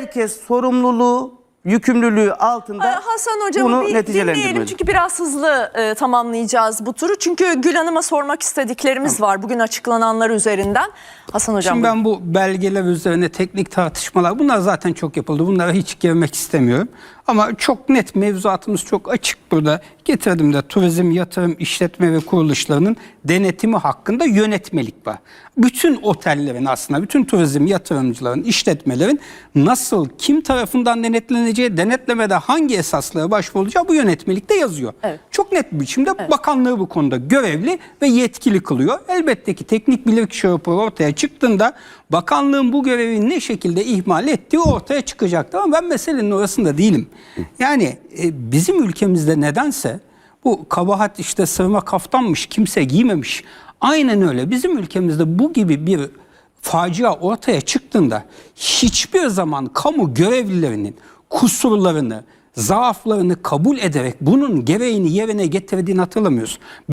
herkes sorumluluğu, yükümlülüğü altında Ay, Hasan hocamı bunu bir neticelendirmeli. dinleyelim çünkü biraz hızlı e, tamamlayacağız bu turu. Çünkü Gül Hanım'a sormak istediklerimiz var bugün açıklananlar üzerinden. Hasan hocam Şimdi buyurun. ben bu belgeler üzerine teknik tartışmalar bunlar zaten çok yapıldı. Bunlara hiç girmek istemiyorum. Ama çok net mevzuatımız çok açık burada. Getirdim de turizm, yatırım, işletme ve kuruluşlarının denetimi hakkında yönetmelik var. Bütün otellerin aslında, bütün turizm yatırımcıların, işletmelerin nasıl, kim tarafından denetleneceği, denetlemede hangi esaslara başvurulacağı bu yönetmelikte yazıyor. Evet. Çok net bir biçimde bakanlığı bu konuda görevli ve yetkili kılıyor. Elbette ki teknik bilirkişi raporu ortaya çıktığında bakanlığın bu görevi ne şekilde ihmal ettiği ortaya çıkacaktır. Ama ben meselenin orasında değilim. Yani e, bizim ülkemizde nedense bu kabahat işte sırma kaftanmış kimse giymemiş. Aynen öyle bizim ülkemizde bu gibi bir facia ortaya çıktığında hiçbir zaman kamu görevlilerinin kusurlarını, zaaflarını kabul ederek bunun gereğini yerine getirdiğini hatırlamıyoruz.